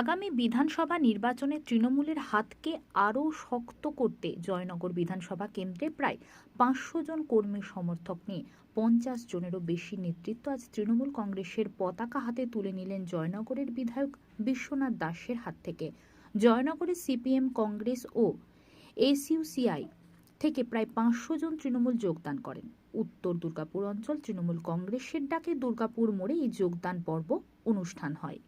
আগামী বিধানসভা নির্বাচনে তৃণমূলের হাতকে আরও শক্ত করতে জয়নগর বিধানসভা কেন্দ্রে প্রায় পাঁচশো জন কর্মী সমর্থক নিয়ে পঞ্চাশ জনেরও বেশি নেতৃত্ব আজ তৃণমূল কংগ্রেসের পতাকা হাতে তুলে নিলেন জয়নগরের বিধায়ক বিশ্বনাথ দাসের হাত থেকে। জয়নগরে সিপিএম কংগ্রেস ও এসইউসিআই থেকে প্রায় পাঁচশো জন তৃণমূল যোগদান করেন। উত্তর দুর্গাপুর অঞ্চল তৃণমূল কংগ্রেসের ডাকে দুর্গাপুর মোড়ে এই যোগদান পর্ব অনুষ্ঠান হয়।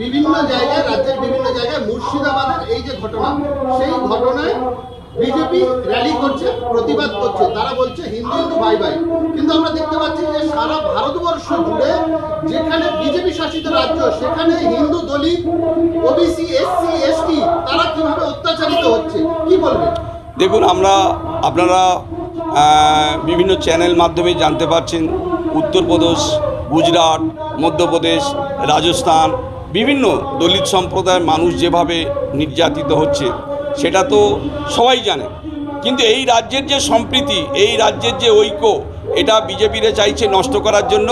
বিভিন্ন জায়গায়, রাজ্যের বিভিন্ন জায়গায় মুর্শিদাবাদের এই যে ঘটনা, সেই ঘটনায় বিজেপি র্যালি করছে, প্রতিবাদ করছে। তারা বলছে, হিন্দু হিন্দু ভাই ভাই কিন্তু আমরা দেখতে পাচ্ছি যে সারা ভারতবর্ষ জুড়ে যেখানে বিজেপি শাসিত রাজ্য, সেখানে Hindu Dalit OBC SC ST তারা কীভাবে অত্যাচারিত হচ্ছে? কি বলবেন? দেখুন, আমরা আপনারা বিভিন্ন চ্যানেল মাধ্যমে জানতে পারছেন, উত্তরপ্রদেশ গুজরাট, মধ্যপ্রদেশ, রাজস্থান, বিভিন্ন দলিত সম্প্রদায়ের মানুষ যেভাবে নির্যাতিত হচ্ছে, সেটা তো সবাই জানে। কিন্তু এই রাজ্যের যে সম্প্রীতি, এই রাজ্যের যে ঐক্য, এটা বিজেপিরে চাইছে নষ্ট করার জন্য।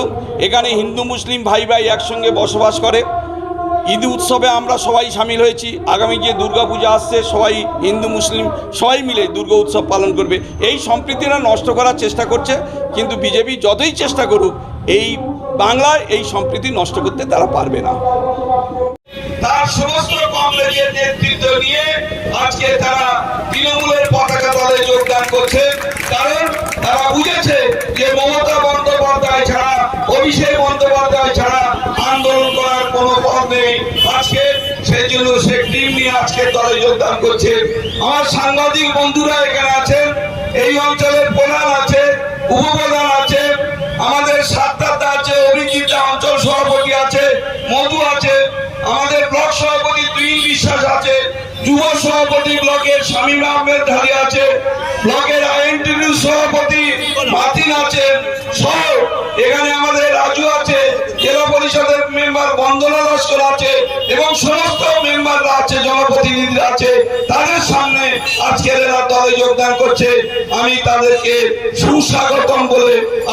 এখানে হিন্দু, মুসলিম ভাই ভাই একসঙ্গে বসবাস করে। ঈদ উৎসবে আমরা সবাই সামিল হয়েছি। আগামী যে দুর্গাপূজা আসছে, সবাই হিন্দু, মুসলিম সবাই মিলে দুর্গা উৎসব পালন করবে। এই সম্প্রীতিরা নষ্ট করার চেষ্টা করছে, কিন্তু বিজেপি যতই চেষ্টা করুক, এই বাংলায় এই সম্প্রীতি নষ্ট করতে তারা পারবে না। তার সমস্ত কংগ্রেসের নেতৃত্ব নিয়ে আজকে তারা তৃণমূলের পতাকা দলে যোগদান করছে। কারণ তারা বুঝেছে যে মমতা বন্দ্যোপাধ্যায় ছাড়া, অভিষেক বন্দ্যোপাধ্যায় ছাড়া আন্দোলন করার কোনো পথ নেই। আজকে সেই জন্য সে টিম নিয়ে আজকে দলে যোগদান করছে। আমার সাংবাদিক বন্ধুরা এখানে আছেন, এই অঞ্চলের প্রধান আছে, উপপ্রধান আছে, আমাদের সাতটাতে আছে, মধু আছে, আমাদের ব্লক সভাপতি দুই বিশ্বাস আছে, যুব সভাপতি ব্লকের শামীম আহমেদ ধারি আছে, ব্লকের আইএনটিভি সভাপতি মাতিন আছে, সহ এখানে আমাদের রাজু আছে, জেলা পরিষদের মেম্বার বন্দনা লস্কর আছে এবং সমস্ত মেম্বাররা আছে, জনপ্রতিনিধিরা আছে, তাদের সামনে আজকের এরা দলে যোগদান করছে। আমি তাদেরকে সুস্বাগতম বলে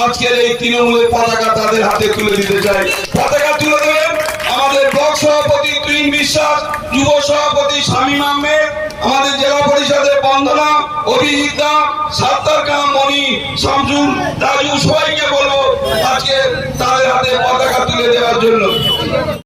আজকের এই তৃণমূলের পতাকা তাদের হাতে তুলে দিতে চাই। পতাকা তুলে দেবেন আমাদের ব্লক সভাপতি তুইন বিশ্বাস, যুব সভাপতি শামীম আহমেদ, আমাদের জেলা পরিষদের বন্দনা, অভিজিৎ দা, সাত্তার কাম, মণি, শামসুল, রাজু, সবাইকে বলব আজকে তাদের হাতে পতাকা তুলে দেওয়ার জন্য।